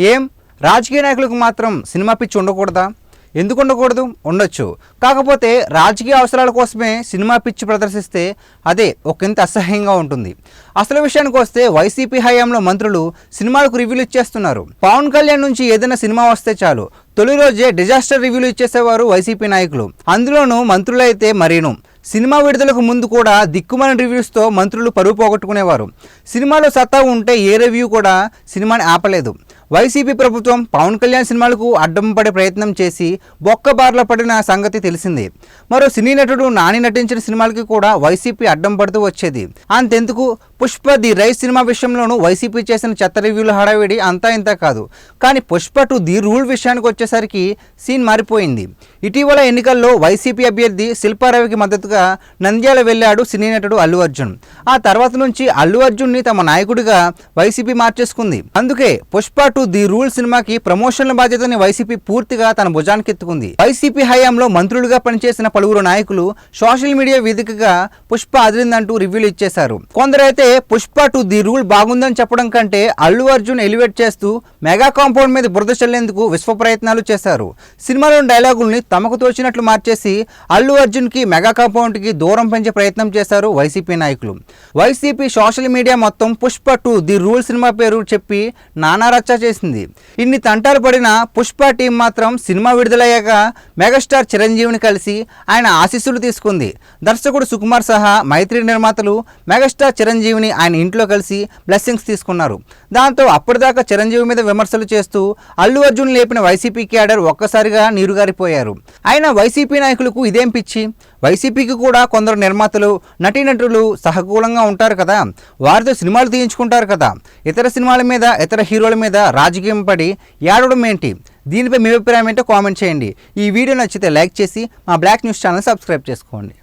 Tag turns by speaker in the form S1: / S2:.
S1: ఏం? రాజకీయ నాయకులకు మాత్రం సినిమా పిచ్చి ఉండకూడదా? ఎందుకు ఉండకూడదు? ఉండొచ్చు. కాకపోతే రాజకీయ అవసరాల కోసమే సినిమా పిచ్చి ప్రదర్శిస్తే అదే ఒకంత అసహ్యంగా ఉంటుంది. అసలు విషయానికి వస్తే వైసీపీ హయాంలో మంత్రులు సినిమాలకు రివ్యూలు ఇచ్చేస్తున్నారు. పవన్ కళ్యాణ్ నుంచి ఏదైనా సినిమా వస్తే చాలు. తొలి రోజే డిజాస్టర్ రివ్యూలు ఇచ్చేసేవారు వైసీపీ నాయకులు. అందులోనూ మంత్రులైతే మరీను. సినిమా విడుదలకు ముందు కూడా దిక్కుమని రివ్యూస్తో మంత్రులు పరువు పోగొట్టుకునేవారు. సినిమాలో సత్తా ఉంటే ఏ రివ్యూ కూడా సినిమాని ఆపలేదు. వైసీపీ ప్రభుత్వం పవన్ కళ్యాణ్ సినిమాలకు అడ్డం పడే ప్రయత్నం చేసి బొక్క బార్ల పడిన సంగతి తెలిసిందే. మరో సినీ నటుడు నాని నటించిన సినిమాలకి కూడా వైసీపీ అడ్డం పడుతూ వచ్చేది. అంతెందుకు? పుష్ప ది రైస్ సినిమా విషయంలోనూ వైసీపీ చేసిన చెత్త రివ్యూల హడావిడి అంతా ఇంత కాదు. కానీ పుష్ప టు ది రూల్ విషయానికి వచ్చేసరికి సీన్ మారిపోయింది. ఇటీవల ఎన్నికల్లో వైసీపీ అభ్యర్థి శిల్పారవికి మద్దతుగా నంద్యాల వెళ్ళాడు సినీ నటుడు అల్లు అర్జున్. ఆ తర్వాత నుంచి అల్లు అర్జున్ని తమ నాయకుడిగా వైసీపీ మార్చేసుకుంది. అందుకే పుష్ప టు ది రూల్ సినిమాకి ప్రమోషన్ల బాధ్యతని వైసీపీ పూర్తిగా తన భుజానికి ఎత్తుకుంది వైసీపీ హయాంలో మంత్రులుగా పనిచేసిన పలువురు నాయకులు సోషల్ మీడియా వేదికగా పుష్ప అదిరిందంటూ రివ్యూలు ఇచ్చేశారు. కొందరైతే పుష్ప టు ది రూల్ బాగుందని చెప్పడం కంటే అల్లు అర్జున్ ఎలివేట్ చేస్తూ మెగా కాంపౌండ్ మీద బురద చల్లేందుకు విశ్వ ప్రయత్నాలు చేశారు. సినిమాలోని డైలాగుల్ని తమకు తోచినట్లు మార్చేసి అల్లు అర్జున్కి మెగా కాంపౌండ్కి దూరం పెంచే ప్రయత్నం చేశారు వైసీపీ నాయకులు. వైసీపీ సోషల్ మీడియా మొత్తం Pushpa two the rule cinema పేరు చెప్పి నానా రచ్చ చేసింది. ఇన్ని తంటాలు పడిన పుష్ప టీం మాత్రం సినిమా విడుదలయ్యాక మెగాస్టార్ చిరంజీవిని కలిసి ఆయన ఆశీస్సులు తీసుకుంది. దర్శకుడు సుకుమార్ సహా మైత్రి నిర్మాతలు మెగాస్టార్ చిరంజీవిని ఆయన ఇంట్లో కలిసి బ్లెస్సింగ్స్ తీసుకున్నారు. దాంతో అప్పటిదాకా చిరంజీవి మీద విమర్శలు చేస్తూ అల్లు అర్జున్ లేపిన వైసీపీ క్యాడర్ ఒక్కసారిగా నీరుగారిపోయారు. అయినా వైసీపీ నాయకులకు ఇదేం పిచ్చి? వైసీపీకి కూడా కొందరు నిర్మాతలు నటీనటులు సహకూలంగా ఉంటారు కదా. వారితో సినిమాలు తీయించుకుంటారు కదా. ఇతర సినిమాల మీద ఇతర హీరోల మీద రాజకీయం పడి ఏడవడం ఏంటి? దీనిపై మీ అభిప్రాయం ఏంటో కామెంట్ చేయండి. ఈ వీడియో నచ్చితే లైక్ చేసి మా బ్లాక్ న్యూస్ ఛానల్ సబ్స్క్రైబ్ చేసుకోండి.